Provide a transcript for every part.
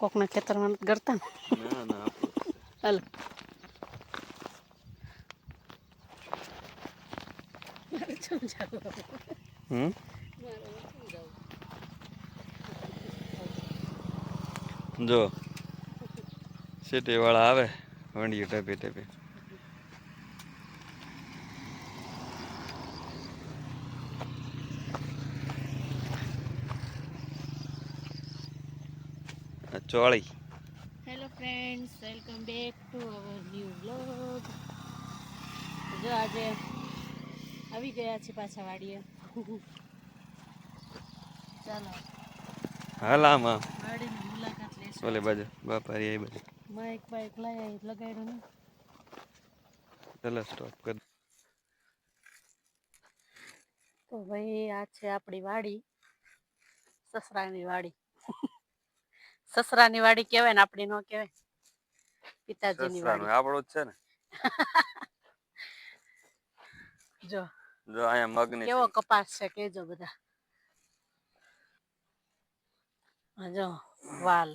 કોકના ખેતરમાં કરતા હાલ. મારે સમજાવો હમ? જો સિટી વાળા આવે વંડી ટેપી ટપી ચોળી. Hello friends welcome back to our new blog જો આજે આવી ગયા છે પાછા વાડીએ. ચાલો. હાલ આમાં. વાડીની મુલાકાત લેશું. ઓલે બાજુ બાપારી એ બાજુ માઇક બાઇક લાયા લગાડ્યો ને. ચાલો સ્ટોપ કર તો ભાઈ આ છે આપણી વાડી સસરાની વાડી. સસરાની વાડી કહેવાય ને આપણી નો કહેવાય. પિતાજીની વાડી. આપણો જ છે ને? જો. જો અહીંયા મગની કેવો કપાસ છે કેજો બધા. જો વાલ.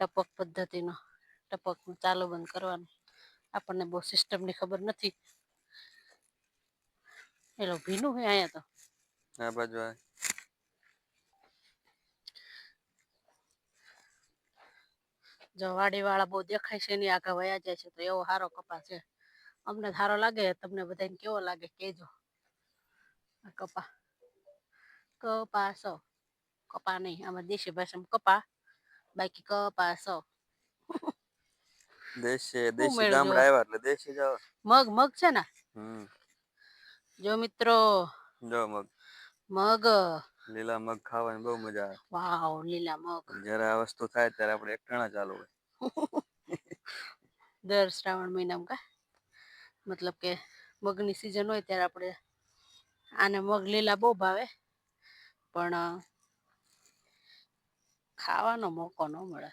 ટપક પદ્ધતિનો. ટપક ચાલુ બંધ કરવાનું. આપણને બહુ સિસ્ટમની ખબર નથી. એલો ભીનું હે અહીંયા તો. આ બાજુ જો વાડીવાળા બહુ દેખાય છે એની આગળ વયા જાય છે તો એવો સારો કપા છે. અમને સારો લાગે તમને બધાને કેવો લાગે કેજો. આ કપા કપાસો. કપા નહીં આમાં દેશી ભાષામાં કપા. બાકી કપાસો. દેશી દેશી ગામડા આવ્યા એટલે દેશી જાવ મગ મગ છે ને? જો મિત્રો જો મગ. મગ. લીલા મગ ખાવાની બહુ મજા આવે. વાવ લીલા મગ. જ્યારે આ વસ્તુ થાય ત્યારે આપણે એકટાણા ચાલુ હોય. દર શ્રાવણ મહિનામાં કા? મતલબ કે મગની સિઝન હોય ત્યારે આપણે આને મગ લીલા બહુ ભાવે. પણ ખાવાનો મોકો ન મળે.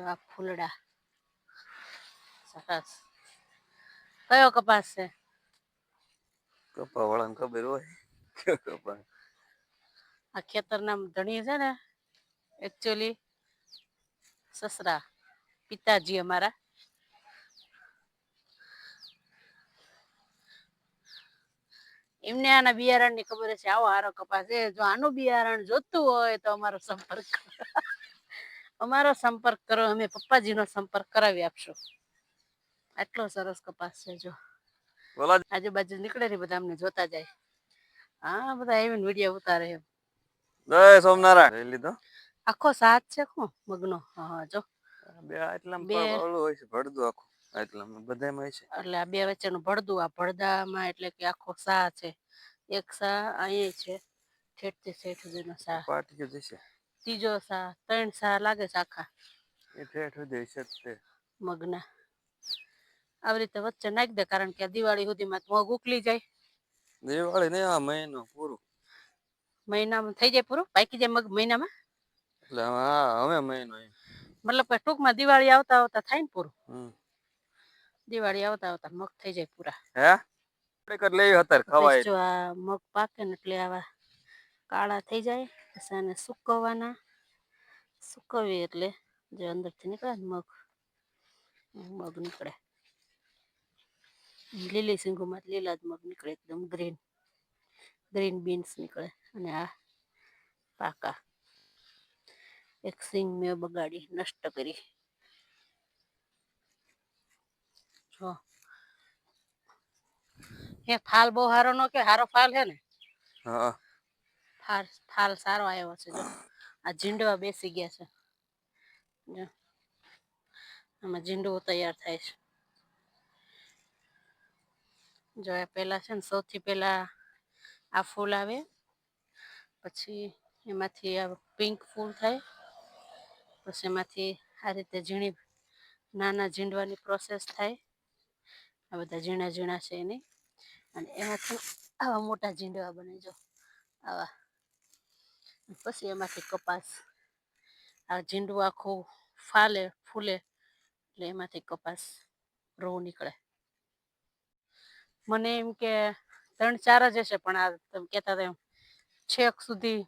આ ફૂલડા. સરસ. કયો કપાસ છે? કપા વાળાને ખબર હોય? આ ખેતરના ધણી છે ને એકચ્યુઅલી સસરા પિતાજી અમારા. એમને આના બિયારણની ખબર છે આવો હારો કપાસ. છે જો આનું બિયારણ જોતું હોય તો અમારો સંપર્ક અમારો સંપર્ક કરો અમે પપ્પાજીનો સંપર્ક કરાવી આપશું. આટલો સરસ કપાસ છે જો. આજુબાજુ નીકળે ને બધા અમને જોતા જાય. હા બધા આવીને વીડિયો ઉતારે એમ. જય સોમનારાયણ. લઈ લીધો? આખો સાત છે કો મગનો. હા જો. બે એટલા બે. પણ ઓલું હોય છે ભડદું આખું. આટલામાં બધામાં હોય છે. એટલે આ બે વચ્ચેનું ભળદું આ ભળદામાં એટલે કે આખો સા છે. એક સા અહીં છે ઠેઠ સુધીનો સા પાટી જશે. ત્રીજો સા ત્રણ સા લાગે છે આખા. એ ઠેઠ સુધી છે તે. મગના. આવી રીતે વચ્ચે નાખી દે કારણ કે આ દિવાળી સુધીમાં તો મગ ઉકલી જાય. દિવાળી ને આ મહિનો પૂરું. મહિનામાં થઈ જાય પૂરું? પાકી જાય મગ મહિનામાં? એટલે હા હવે મહિનો મતલબ કે ટૂંકમાં દિવાળી આવતા આવતા થાય ને પૂરું? દિવાળી આવતા આવતા મગ થઈ જાય પૂરા. હે? કર લેવી હતર ખવાય. જો આ મગ પાકે ને એટલે આવા કાળા થઈ જાય પછી આને સુકવવાના. સુકવીએ એટલે જે અંદરથી નીકળે ને મગ. મગ નીકળે. લીલી સિંગોમાં લીલા જ મગ નીકળે એકદમ ગ્રીન ગ્રીન બીન્સ નીકળે અને આ પાકા. એક સિંગ મેં બગાડી નષ્ટ કરી. જો. હે ફાલ બહુ સારો નો કે સારો ફાલ છે ને? હા. ફાલ ફાલ સારો આવ્યો છે જો. આ ઝીંડવા બેસી ગયા છે. જો. આમાં ઝીંડવો તૈયાર થાય છે. જો એ પહેલાં છે ને સૌથી પહેલાં આ ફૂલ આવે પછી એમાંથી આ પિંક ફૂલ થાય પછી એમાંથી આ રીતે ઝીણી નાના ઝીંડવાની પ્રોસેસ થાય આ બધા ઝીણા ઝીણા છે એની અને એમાંથી આવા મોટા ઝીંડવા બને જો આવા પછી એમાંથી કપાસ આ ઝીંડું આખું ફાલે ફૂલે એટલે એમાંથી કપાસ રોવ નીકળે મને એમ કે ત્રણ ચાર જ હશે, પણ આ તમે કહેતા હતા એમ છેક સુધી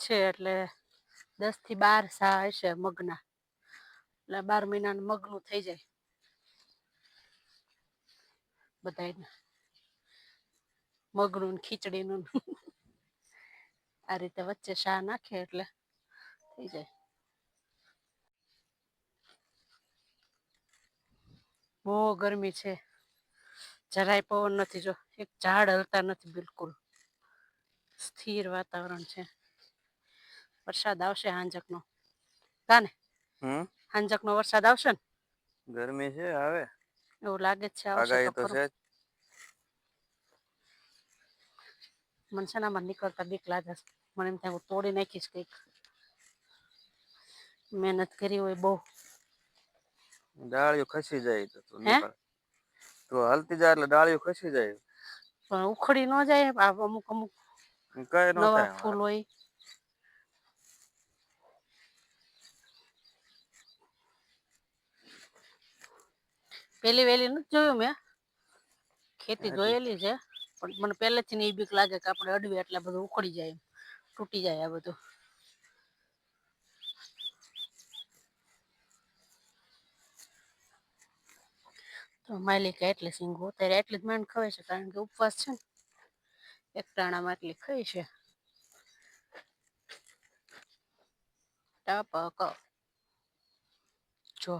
છે, એટલે દસથી બાર સા હશે મગના. એટલે બાર મહિનાનું મગનું થઈ જાય. બધા મગનું ને ખીચડીનું આ રીતે વચ્ચે શા નાખે એટલે થઈ જાય. બહુ ગરમી છે. જરાય પવન નથી જો એક ઝાડ હલતા નથી બિલકુલ. સ્થિર વાતાવરણ છે. વરસાદ આવશે હાંજકનો. કાને હમ? હાંજકનો વરસાદ આવશે ને? ગરમી છે આવે. એવું લાગે છે આવશે તો છે જ. મને છે ને આમાં નીકળતા બીક લાગે છે. મને એમ થાય હું તોડી નાખીશ કંઈક. મહેનત કરી હોય બહુ. ડાળીઓ ખસી જાય તો? નીકળ. તો હલતી જાય એટલે ડાળીઓ ખસી જાય. પણ ઉખડી ન જાય આ અમુક અમુક કઈ ન થાય ફૂલ હોય. પેલી વેલી નથી જોયું મેં? ખેતી જોયેલી છે. પણ મને પહેલેથી ની એ બીક લાગે કે આપણે અડવી એટલે બધું ઉખડી જાય તૂટી જાય આ બધું. તો માલિકા એટલે સિંગ અત્યારે એટલી જ માંડ ખવાય છે, કારણ કે ઉપવાસ છે ને, એક ટાણામાં એટલી ખાઈ છે. ટપક જો,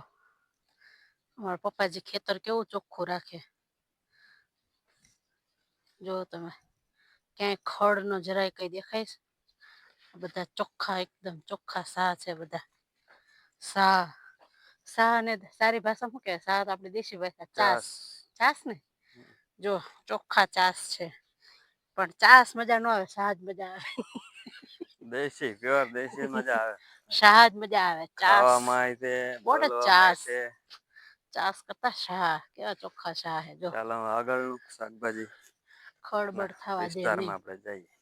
અમારા પપ્પાજી ખેતર કેવું ચોખ્ખું રાખે. જો તમે, ક્યાંય ખડ નો જરાય કઈ દેખાય બધા ચોખ્ખા, એકદમ ચોખ્ખા સા છે બધા. સા સા ને સારી ભાષા શું સા તો આપણી દેશી ભાષા ચાસ ચાસ ને જો ચોખ્ખા ચાસ છે પણ ચાસ મજા ન આવે સાજ મજા આવે દેશી પ્યોર દેશી મજા આવે શાહ મજા આવે ચાસ તે બોટ ચાસ. ચાસ કરતા શાહ કેવા ચોખ્ખા શાહ હે જો ચાલો આગળ શાકભાજી ખડબડ થવા દે વિસ્તારમાં આપણે જઈએ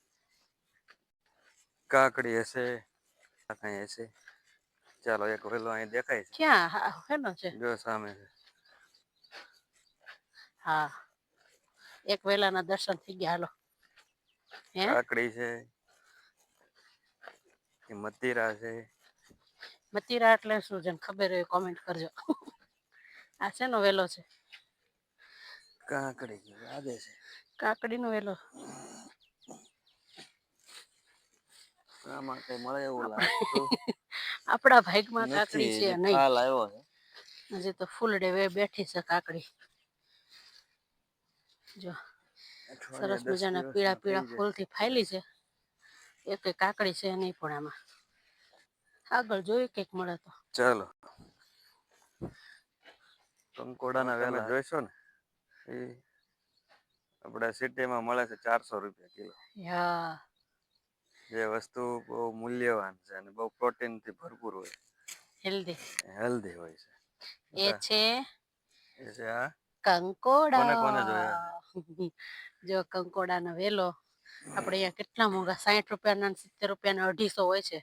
કાકડી હશે કઈ હશે ચાલો એક વેલો અહીં દેખાય છે ક્યાં હા હેનો છે જો સામે છે હા એક વેલાના દર્શન થઈ ગયા હાલો હે કાકડી છે કે મતીરા છે મતીરા એટલે શું છે ખબર હોય કોમેન્ટ કરજો આ શેનો વેલો છે કાકડી આદે છે કાકડીનો વેલો આમાં કઈ મળે એવું લાગતું આપણા ભાગમાં કાકડી છે નહીં. હાલ આવ્યો છે. હજી તો ફૂલ વે બેઠી છે કાકડી. જો સરસ મજાના પીળા પીળા. ફૂલથી ફાયલી છે. એક કાકડી છે નહીં પણ આમાં. આગળ જોયું કંઈક મળે તો. ચાલો. કંકોડાના વેલા. જોઈશો ને એ આપણા સિટીમાં મળે છે ચારસો રૂપિયા કિલો. યા. જે વસ્તુ બહુ મૂલ્યવાન છે અને બહુ પ્રોટીનથી ભરપૂર હોય. હેલ્ધી હેલ્ધી હોય છે. એ છે એ છે આ કંકોડા. કોને કોને જોયા? જો કંકોડાનો વેલો આપણે અહીંયા કેટલા મોંઘા? સાહીઠ રૂપિયાના ને સિત્તેર રૂપિયાના અઢીસો હોય છે.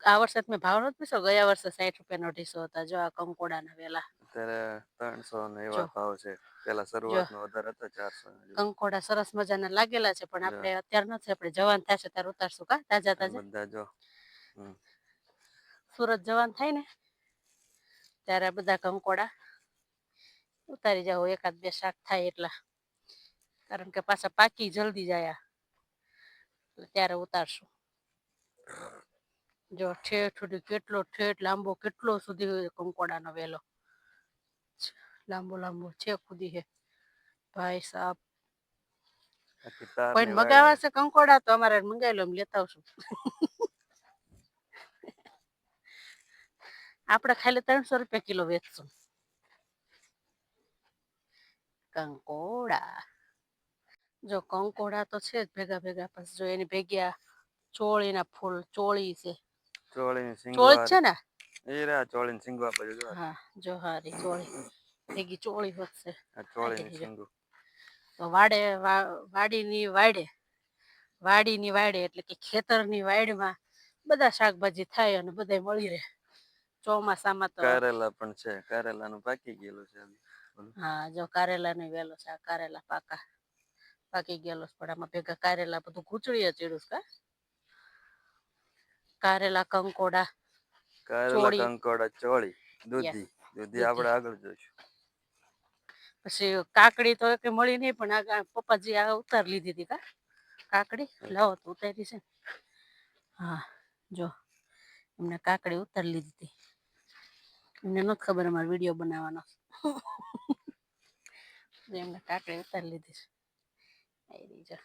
આ વર્ષે તમે મેં ભાવ નથી ગયા વર્ષે સાહીઠ રૂપિયા નો અઢીસો હતા જો આ કંકોડાના વેલા. અત્યારે ત્રણસો ને એવા ભાવ છે. પેલા શરૂઆતમાં વધારે હતો ચારસો કંકોડા સરસ મજાના લાગેલા છે પણ આપણે અત્યારે નથી આપણે જવાન થશે ત્યારે ઉતારશું કા? તાજા તાજા? બધા જો. સુરત જવાન થાય ને ત્યારે બધા કંકોડા ઉતારી જાવ એકાદ બે શાક થાય એટલા. કારણ કે પાછા પાકી જલ્દી જાય. એટલે ત્યારે ઉતારશું. જો ઠેઠ સુધી કેટલો ઠેઠ લાંબો કેટલો સુધી કંકોડાનો વેલો. લાંબો લાંબો છે સુધી હે. ભાઈ સાહેબ વાય મગાવા છે. કંકોડા તો અમારે મંગાવી લો લેતા આવશું. આપણે ખાલી ત્રણસો રૂપિયા કિલો વેચશું. કંકોડા. જો કંકોડા તો છે જ ભેગા ભેગા પછી જો એની ભેગ્યા ચોળીના ફૂલ ચોળી છે. ચોળી જ છે ને? એ રહ્યા ચોળીની સિંગવા બાજુ જો હા જો હારી ચોળી. ભેગી ચોળી વધશે. તો વાડે વાડીની વાડે વાડીની વાડે એટલે કે ખેતરની વાડમાં બધા શાકભાજી થાય અને બધાય મળી રહે. ચોમાસામાં તો કારેલા પણ છે. કારેલાનું પાકી ગયેલું છે હા જો કારેલા નો વેલો છે કારેલા પાકા. પાકી ગયેલો છે પણ આમાં ભેગા કારેલા બધું ઘૂંચળી ચીડું કા? કારેલા કંકોડા કારેલા. કંકોડા ચોળી દૂધી. દૂધી આપણે આગળ જોઈશું. પછી કાકડી તો કે મળી નહીં પણ આ પપ્પાજી આ ઉતાર લીધી હતી કા? કાકડી? લાવો તો ઉતારી છે. હા, જો, એમને કાકડી ઉતાર લીધી હતી. એમને નથી ખબર અમારે વીડિયો બનાવવાનો. એમને કાકડી ઉતારી લીધી છે. આવી જો.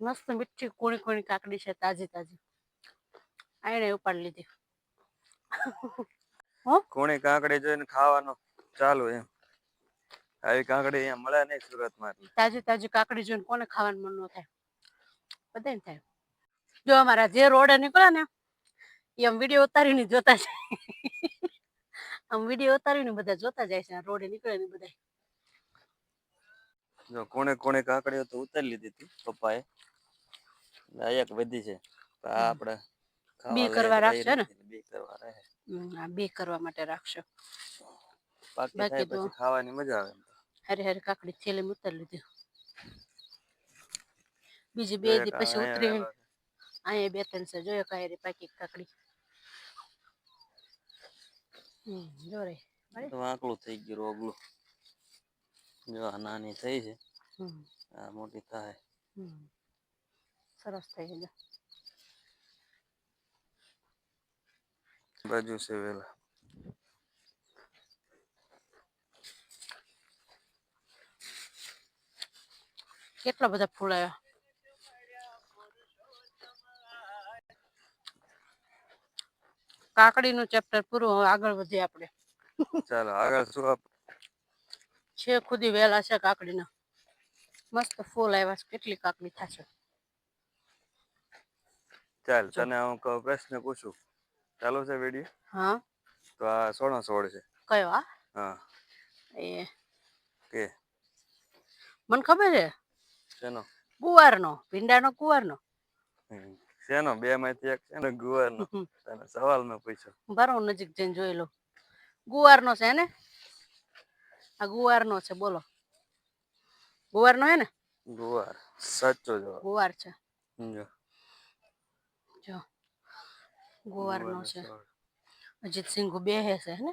મસ્ત મીઠી કોણી કોણી કાકડી છે તાજી તાજી આને ઉપાડી લીધી. કોણી કાંકડી જોઈને ખાવાનો ચાલુ એમ. આવી કાંકડી અહીંયા મળે નહીં સુરતમાં એટલે તાજી તાજી કાંકડી જોઈને કોને ખાવાનું મન ન થાય? બધાને થાય. જો અમારા જે રોડે નીકળે ને એમ વીડિયો ઉતારીને જોતા જાય. આમ વીડિયો ઉતારીને બધા જોતા જાય છે રોડે નીકળે ને બધા જો કોણે કોણે કાંકડીઓ તો ઉતારી લીધી હતી પપ્પાએ. લાયક એક વધી છે. આ આપણે બી કરવા ને? કરવા રહે. બે કરવા માટે રાખશો. બાકી બાકી તો- ખાવાની મજા આવે એમ તો. હારે હારે કાકડી થેલી ઉતારી લીધી. બીજી બે દી પછી ઉતરી અહીંયા બે ત્રણ છે જોયો કાંઈ પાકી કાકડી. હમ જોરે થઈ ગયું રોગલું. જો આ નાની થઈ છે. આ મોટી થાય. સરસ થઈ ગયું. બાજુ છે વેલા કેટલા બધા ફૂલ આવ્યા કાકડીનું ચેપ્ટર પૂરું હવે આગળ વધીએ આપણે ચાલો આગળ શું આપ છે ખુદી વહેલા છે કાકડીના મસ્ત ફૂલ આવ્યા છે કેટલી કાકડી થશે ચાલ તને હું કહું પ્રશ્ન પૂછું ચાલુ છે વીડિયો? હા. તો આ સોનો સોળ છે. કયો આ? હા. એ. કે? મને ખબર છે? શેનો? ગુવારનો ભીંડાનો ગુવારનો. શેનો? બે માંથી એક છે ને ગુવારનો. તને સવાલ મેં પૂછ્યો બરો નજીક જઈને જોઈ લો ગુવારનો છે ને? આ ગુવારનો છે બોલો. ગુવારનો હે ને? ગુવાર. સાચો જવાબ. ગુવાર છે. જો. ગુવારનો છે. અજીત સિંગુ બેહે છે ને.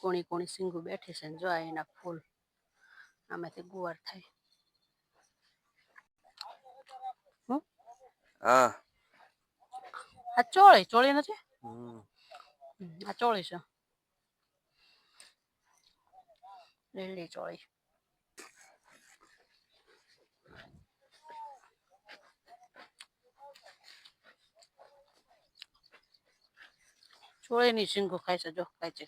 કોણી કોણી સિંગુ બેઠી છે ને જો એના ફૂલ. આમાંથી ગુવાર થાય. હા? આ ચોળી ચોળી નથી? આ ચોળી છે. લીલી ચોળી. ચોળીની સિંગો ખાય છે જો ખાય છે.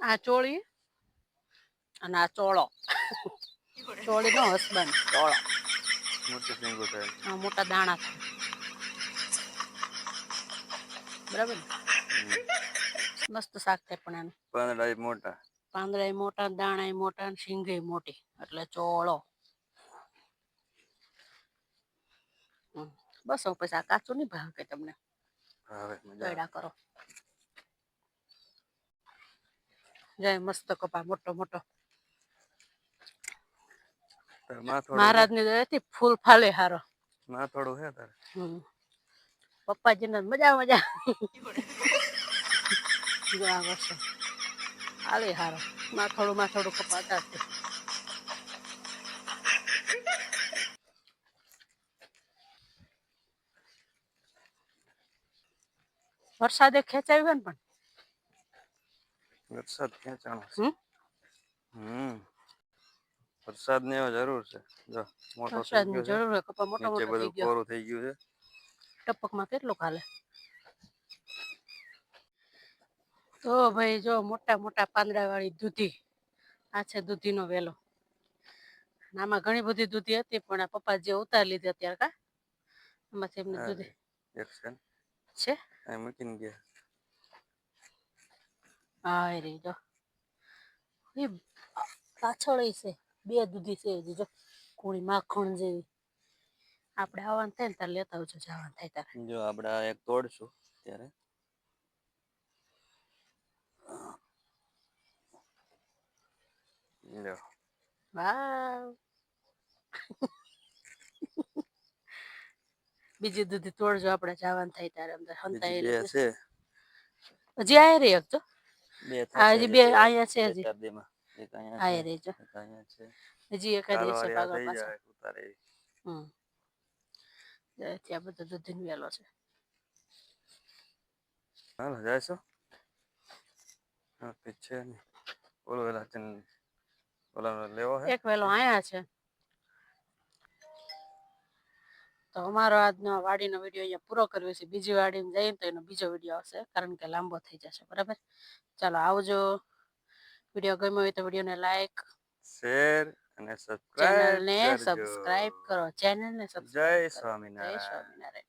આ ચોળી અને આ ચોળો ચોળી નો હસબન્ડ ચોળો મોટી સિંગો થાય આ મોટા દાણા બરાબર. મસ્ત શાક છે પણ એનું પાંદડા મોટા પાંદડા મોટા દાણા મોટા ને સિંગે મોટી એટલે ચોળો હમ. બસ પૈસા કાચું નહીં ભાવ કે તમને. ગયડા કરો. જય મસ્ત કપા મોટો મોટો. મહારાજની દયાથી ફૂલ ફાલે હારો. માથોડું હે તારે? પપ્પાજી ને મજા મજા. આ વર્ષે હાલે હારો. માથોડું માથોડું કપાતા વરસાદે ખેંચાવ્યો ને પણ? વરસાદ ખેંચાણો છે. હમ? વરસાદ ને જરૂર છે. જો મોટો વરસાદની જરૂર છે કપા મોટો મોટો થઈ ગયો. કોરું થઈ ગયું છે. ટપકમાં કેટલો ખાલે તો ભાઈ જો મોટા મોટા પાંદડા વાળી દૂધી. આ છે દૂધીનો વેલો. આમાં ઘણી બધી દૂધી હતી પણ આ પપ્પા જે ઉતારી લીધી અત્યારે કા? એમાંથી એમને દૂધી. છે? અહીં મૂકીને ગયા હા રે જો એ પાછળ છે બે દૂધી છે જો કોણી માખણ જેવી આપણે આવવાનું થાય ને ત્યારે લેતા આવજો જવાનું થાય ત્યારે જો આપણે એક તોડશું ત્યારે જો વાવ બીજી દૂધી તોડજો આપણે જવાનું થાય ત્યારે અંદર બીજી છે. હજી આય રહી એકજો આ હજી બે અહીંયા છે હજી. એક આય રહીજો. એક છે. હજી એકાદ દિવસે કાલવાળી આ પાગળ ઈ. હમ. ત્યાં બધો દૂધીનો વેલો છે. હાલો જાયશો હા પીછે ઓલો વેલા ચન ઓલા લેવો હે? એક વેલો આયા છે. તો અમારો આજનો વાડીનો વીડિયો અહીંયા પૂરો કર્યો છે. બીજી વાડીમાં જઈએ તો એનો બીજો વીડિયો આવશે કારણ કે લાંબો થઈ જશે બરાબર? ચાલો આવજો. વીડિયો ગમ્યો હોય તો વિડીયોને લાઈક શેર અને ચેનલને સબસ્ક્રાઇબ સબસ્ક્રાઇબ કરો. ચેનલને જય સબસ્ક્રાઇબ જય સ્વામિનારાયણ. સ્વામિનારાયણ.